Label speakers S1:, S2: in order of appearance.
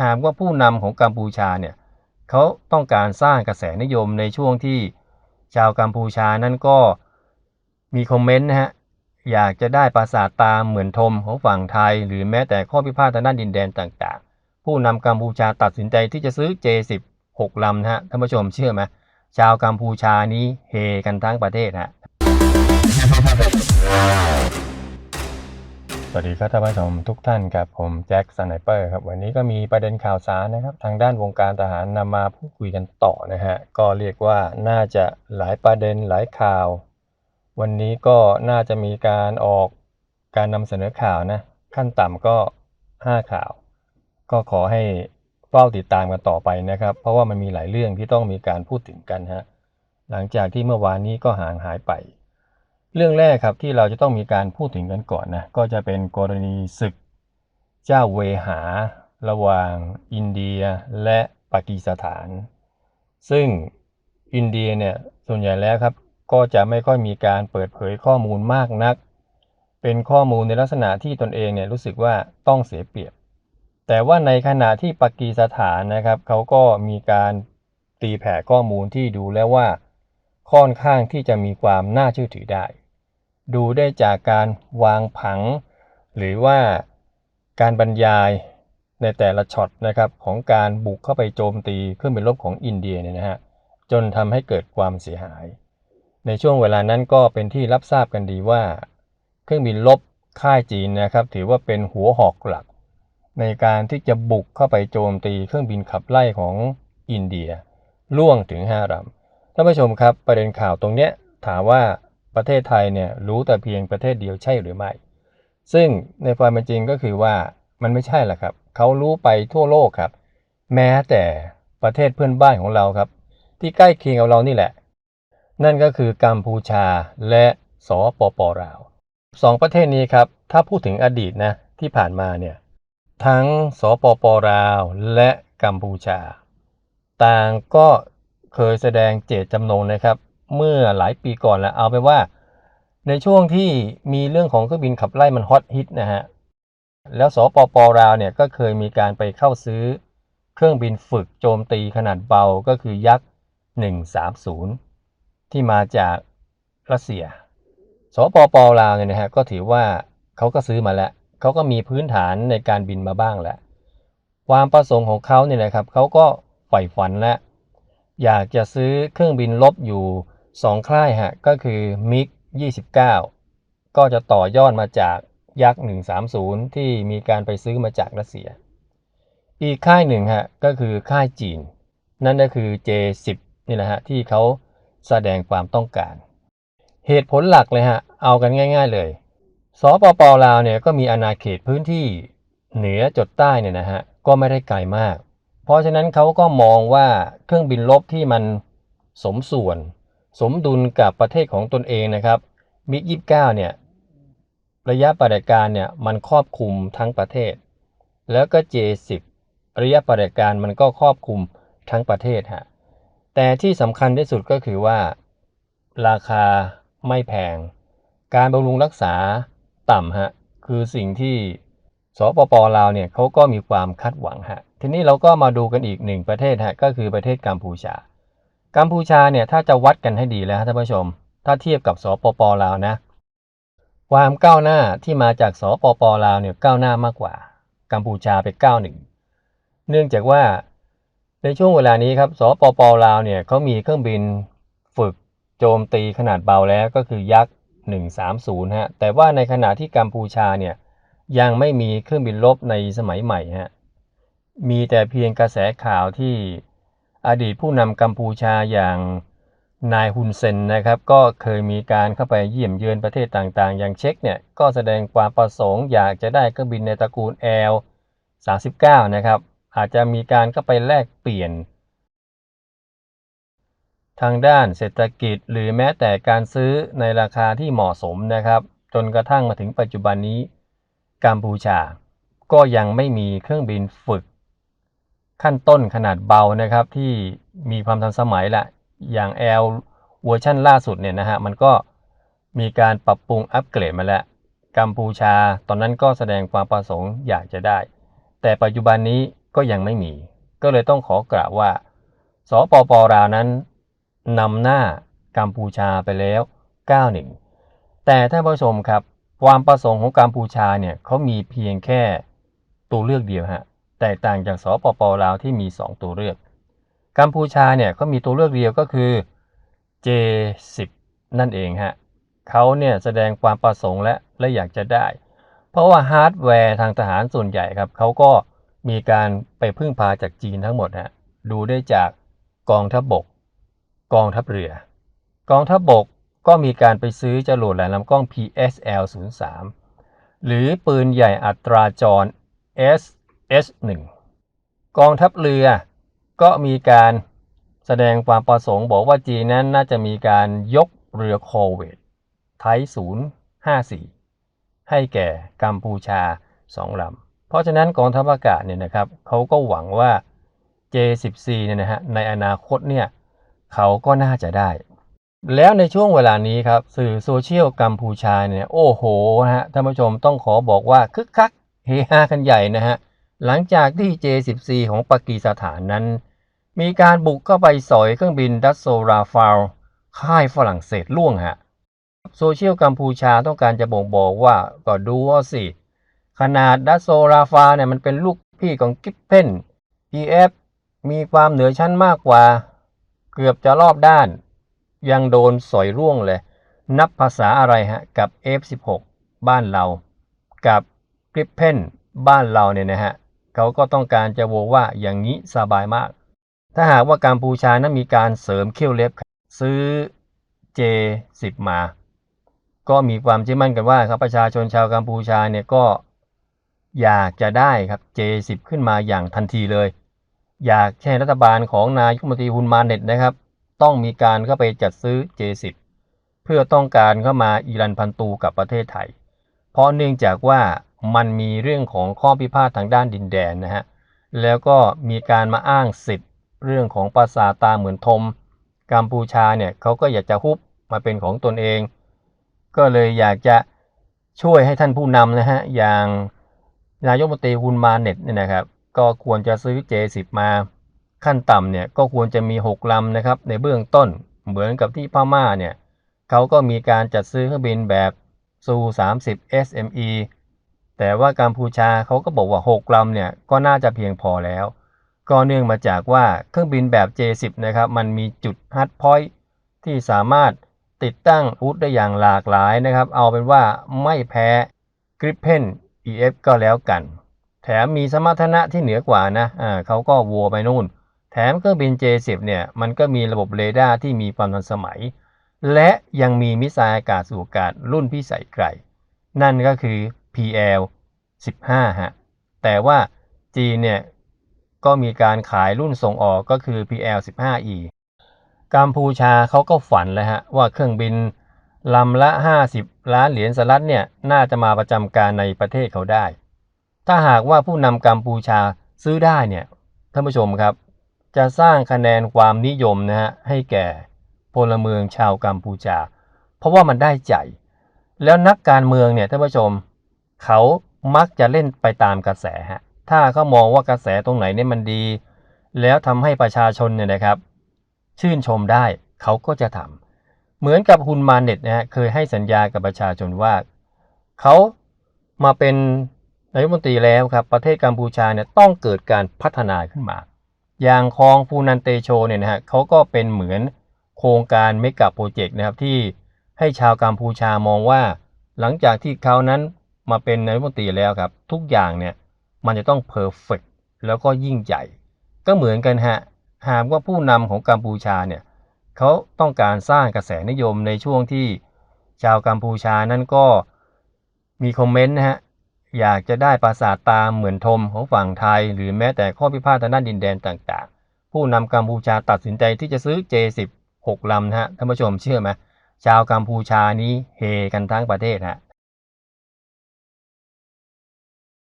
S1: หากว่าผู้นำของกัมพูชาเนี่ยเขาต้องการสร้างกระแสนิยมในช่วงที่ชาวกัมพูชานั้นก็มีคอมเมนต์นะฮะอยากจะได้ปราสาทตามเหมือนทมของฝั่งไทย หรือแม้แต่ข้อพิพาททางด้านดินแดนต่างๆ ผู้นำกัมพูชาตัดสินใจที่จะซื้อ J10 6ลำนะฮะท่านผู้ชมเชื่อไหมชาวกัมพูชานี้เฮกันทั้งประเทศฮะ สวัสดีครับท่านผู้ชมทุกท่านครับผมแจ็คสไนเปอร์ครับวันนี้ก็มีประเด็นข่าวสารนะครับ ทางด้านวงการทหารนำมาพูดคุยกันต่อนะฮะก็เรียกว่าน่าจะหลายประเด็นหลายข่าว วันนี้ก็น่าจะมีการออกการนำเสนอข่าวนะขั้นต่ำก็ 5 ข่าว ก็ขอให้เฝ้าติดตามกันต่อไปนะครับ เพราะว่ามันมีหลายเรื่องที่ต้องมีการพูดถึงกันฮะหลังจากที่เมื่อวานนี้ก็ห่างหายไป เรื่องแรกครับที่เราจะต้องมีการพูดถึงกันก่อนนะก็จะเป็นกรณีศึก เจ้าเวหา ระหว่างอินเดียและปากีสถาน ซึ่งอินเดียเนี่ยส่วนใหญ่แล้วครับก็จะไม่ค่อยมีการเปิดเผยข้อมูลมากนัก เป็นข้อมูลในลักษณะที่ตนเองเนี่ยรู้สึกว่าต้องเสียเปรียบ แต่ว่าในขณะที่ปากีสถานนะครับเขาก็มีการตีแผ่ข้อมูลที่ดูแล้วว่า ค่อนข้างที่จะมีความน่าเชื่อถือได้ ดูได้จากการวางผัง หรือว่าการบรรยายในแต่ละช็อตนะครับของการบุกเข้าไปโจมตีเครื่องบินรบของอินเดียเนี่ยนะฮะจนทำให้เกิดความเสียหาย ในช่วงเวลานั้นก็เป็นที่รับทราบกันดีว่า เครื่องบินรบค่ายจีนนะครับ ถือว่าเป็นหัวหอกหลัก ในการที่จะบุกเข้าไปโจมตีเครื่องบินขับไล่ของอินเดียล่วงถึง5ลำ ท่านผู้ชมครับประเด็นข่าวตรงเนี้ยถามว่าประเทศไทยเนี่ยรู้แต่เพียงประเทศเดียวใช่หรือไม่ ซึ่งในความเป็นจริงก็คือว่ามันไม่ใช่แหละครับเขารู้ไปทั่วโลกครับ แม้แต่ประเทศเพื่อนบ้านของเราครับ ที่ใกล้เคียงกับเรานี่แหละ นั่นก็คือกัมพูชาและสปปลาวสองประเทศนี้ครับ ถ้าพูดถึงอดีตนะที่ผ่านมาเนี่ยทั้งสปปลาวและกัมพูชา ต่างก็ เคยแสดงเจตจำนงนะครับ เมื่อหลายปีก่อนแล้วเอาไปว่า ในช่วงที่มีเรื่องของเครื่องบินขับไล่มันฮอตฮิตนะฮะแล้วสปปลาวเนี่ยก็เคยมีการไปเข้าซื้อเครื่องบินฝึกโจมตีขนาดเบาก็คือยักษ์ 130 ที่มาจากรัสเซีย สปปลาวเนี่ยนะฮะก็ถือว่าเขาก็ซื้อมาแล้วเขาก็มีพื้นฐานในการบินมาบ้างแล้ว ความประสงค์ของเขาเนี่ยนะครับเขาก็ใฝ่ฝันและ อยากจะซื้อเครื่องบินลบอยู่ 2 ค่ายฮะ ก็คือมิก29 ก็จะต่อยอดมาจากยักษ์ 130 ที่มีการไปซื้อมาจากรัสเซีย อีกค่ายหนึ่งฮะ ก็คือค่ายจีน นั่นก็คือ J10 นี่แหละฮะ ที่เขาแสดงความต้องการ เหตุผลหลักเลยฮะ เอากันง่าย ๆเลยสปปลาวเนี่ยก็มีอาณาเขตพื้นที่เหนือจดใต้เนี่ยนะฮะ ก็ไม่ได้ไกลมาก เพราะฉะนั้นเขาก็มองว่าเครื่องบินลบที่มันสมส่วน สมดุลกับประเทศของตนเองนะครับมิก29เนี่ยระยะปฏิบัติการเนี่ยมันครอบคลุมทั้งประเทศ แล้วก็ J10 ระยะปฏิบัติการมันก็ครอบคลุมทั้งประเทศฮะแต่ที่สำคัญที่สุดก็คือว่า ราคาไม่แพง การบำรุงรักษาต่ำฮะคือสิ่งที่สปปลาวเนี่ยเขาก็มีความคาดหวังฮะ ทีนี้เราก็มาดูกันอีกหนึ่งประเทศฮะก็คือประเทศกัมพูชา กัมพูชาเนี่ยถ้าจะวัดกันให้ดีแล้วท่านผู้ชม ถ้าเทียบกับสปปลาวนะ ความก้าวหน้าที่มาจากสปปลาวเนี่ยก้าวหน้ามากกว่า กัมพูชาไปก้าวหนึ่งเนื่องจากว่าในช่วงเวลานี้ครับสปปลาวเนี่ยเขามีเครื่องบินฝึกโจมตีขนาดเบาแล้วก็คือยักษ์ 130 ฮะ แต่ว่าในขณะที่กัมพูชาเนี่ยยังไม่มีเครื่องบินรบในสมัยใหม่ฮะ มีแต่เพียงกระแสข่าวที่อดีตผู้นำกัมพูชาอย่างนายฮุนเซนนะครับก็เคยมีการเข้าไปเยี่ยมเยือนประเทศต่างๆ อย่างเช็กเนี่ยก็แสดงความประสงค์อยากจะได้เครื่องบินในตระกูล L 39นะครับอาจจะมีการเข้าไปแลกเปลี่ยน ทางด้านเศรษฐกิจหรือแม้แต่การซื้อในราคาที่เหมาะสมนะครับ จนกระทั่งมาถึงปัจจุบันนี้กัมพูชา ก็ยังไม่มีเครื่องบินฝึก ขั้นต้นขนาดเบานะครับ ที่มีความทันสมัยละอย่าง L เวอร์ชันล่าสุดเนี่ยนะฮะมันก็มีการปรับปรุงอัปเกรดมาแล้วกัมพูชา ตอนนั้นก็แสดงความประสงค์อยากจะได้ แต่ปัจจุบันนี้ก็ยังไม่มี ก็เลยต้องขอกล่าวว่าสปปลาวนั้นนำหน้ากัมพูชาไปแล้ว 9-1 แต่ท่านผู้ชมครับ ความประสงค์ของกัมพูชาเนี่ยเขามีเพียงแค่ตัวเลือกเดียวฮะ แตกต่างจากสปปลาวที่มี 2 ตัวเลือก กัมพูชาเนี่ยเขามีตัวเลือกเดียวก็คือ J10 นั่นเองฮะเขาเนี่ยแสดงความประสงค์และและอยากจะได้ เพราะว่าฮาร์ดแวร์ทางทหารส่วนใหญ่ครับเขาก็มีการไปพึ่งพาจากจีนทั้งหมดฮะดูได้จากกองทัพบบก กองทัพเรือ กองทัพบบกก็มีการไปซื้อจรวดแหลมลำกล้อง PSL 03หรือปืนใหญ่อัตราจร s S1 กองทัพเรือก็มีการแสดงความประสงค์บอกว่าจีนนั้นน่าจะมีการยกเรือโคเวตไทย054 ให้แก่กัมพูชา2ลำ เพราะฉะนั้นกองทัพอากาศเนี่ยนะครับเขาก็หวังว่า J14 เนี่ยนะฮะในอนาคตเนี่ยเขาก็น่าจะได้ แล้วในช่วงเวลานี้ครับสื่อโซเชียลกัมพูชาเนี่ยโอ้โหนะฮะท่านผู้ชมต้องขอบอกว่าคึกคักเฮฮากันใหญ่นะฮะ หลังจากที่ J14 ของปากีสถานนั้น มีการบุกเข้าไปสอยเครื่องบินดัสโซราฟาลค่ายฝรั่งเศสล่วงฮะ โซเชียลกัมพูชาต้องการจะบ่งบอกว่าก็ดูว่าสิ ขนาดดัสโซราฟาเนี่ยมันเป็นลูกพี่ของกิฟเพน EF มีความเหนือชั้นมากกว่า เกือบจะรอบด้าน ยังโดนสอยร่วงเลย นับภาษาอะไรฮะ กับ F16 บ้านเรา กับกริปเพนบ้านเราเนี่ยนะฮะ เขาก็ต้องการจะโวว่าอย่างนี้สบายมาก ถ้าหากว่ากัมพูชานั้นมีการเสริมเขี้ยวเล็บซื้อ J10 มา ก็มีความเชื่อมั่นกันว่าครับประชาชนชาวกัมพูชาเนี่ยก็อยากจะได้ครับ J10 ขึ้นมาอย่างทันทีเลย อยากให้รัฐบาลของนายกรัฐมนตรีฮุนมาเน็ตนะครับ ต้องมีการเข้าไปจัดซื้อ J10 เพื่อต้องการเข้ามาอีรันพันตูกับประเทศไทย เพราะเนื่องจากว่า มันมีเรื่องของข้อพิพาททางด้านดินแดนนะฮะ แล้วก็มีการมาอ้างสิทธิ์ เรื่องของภาษาตาเหมือนทม กัมพูชาเนี่ยเขาก็อยากจะฮุบมาเป็นของตนเอง ก็เลยอยากจะช่วยให้ท่านผู้นำนะฮะ อย่างนายกมนตรีฮุนมาเน็ตเนี่ยนะครับ ก็ควรจะซื้อ J10 มาขั้นต่ำเนี่ยก็ควรจะมี 6ลำนะครับในเบื้องต้นเหมือนกับที่พม่าเนี่ยเขาก็มีการจัดซื้อเครื่องบินแบบซู 30 SME แต่ว่ากัมพูชาเขาก็บอกว่า 6 ลำเนี่ยก็น่าจะเพียงพอแล้ว ก็เนื่องมาจากว่าเครื่องบินแบบ J10 นะครับมันมีจุดฮัดพอยท์ที่สามารถติดตั้งอาวุธได้อย่างหลากหลายนะครับ เอาเป็นว่าไม่แพ้กริปเพน EF ก็แล้วกัน แถมมีสมรรถนะที่เหนือกว่านะอ่าเขาก็วัวไปนู่น แถมเครื่องบิน J10 เนี่ยมันก็มีระบบเรดาร์ที่มีความทันสมัย และยังมีมิสไซล์อากาศสู่อากาศรุ่นพิสัยไกล นั่นก็คือ PL 15 ฮะ แต่ว่าจีนเนี่ยก็มีการขายรุ่นส่งออกก็คือ PL 15E กัมพูชาเขาก็ฝันเลยฮะว่าเครื่องบินลำละ 50 ล้านเหรียญสหรัฐเนี่ยน่าจะมาประจำการในประเทศเขาได้ ถ้าหากว่าผู้นำกัมพูชาซื้อได้เนี่ยท่านผู้ชมครับ จะสร้างคะแนนความนิยมนะฮะให้แก่พลเมืองชาวกัมพูชา เพราะว่ามันได้ใจ แล้วนักการเมืองเนี่ยท่านผู้ชม เขามักจะเล่นไปตามกระแสฮะถ้าเขามองว่ากระแสตรงไหนเนี่ยมันดี แล้วทำให้ประชาชนเนี่ยนะครับ ชื่นชมได้เขาก็จะทำเหมือนกับฮุนมาเน็ตนะฮะเคยให้สัญญากับประชาชนว่า เขามาเป็นนายกรัฐมนตรีแล้วครับประเทศกัมพูชาเนี่ยต้องเกิดการพัฒนาขึ้นมา อย่างคลองฟูนันเตโชเนี่ยนะฮะเขาก็เป็นเหมือนโครงการเมกะโปรเจกต์นะครับที่ให้ชาวกัมพูชามองว่า หลังจากที่เขานั้น มาเป็นนายกรัฐมนตรีแล้วครับ ทุกอย่างเนี่ยมันจะต้องเพอร์เฟกแล้วก็ยิ่งใหญ่ ก็เหมือนกันฮะหากว่าผู้นำของกัมพูชาเนี่ยเขาต้องการสร้างกระแสนิยมในช่วงที่ชาวกัมพูชานั้นก็มีคอมเมนต์นะฮะอยากจะได้ปราสาทตามเหมือนทมของฝั่งไทย หรือแม้แต่ข้อพิพาททางด้านดินแดนต่างๆ ผู้นำกัมพูชาตัดสินใจที่จะซื้อ J10 6ลำนะฮะท่านผู้ชมเชื่อไหมชาวกัมพูชานี้เฮกันทั้งประเทศฮะ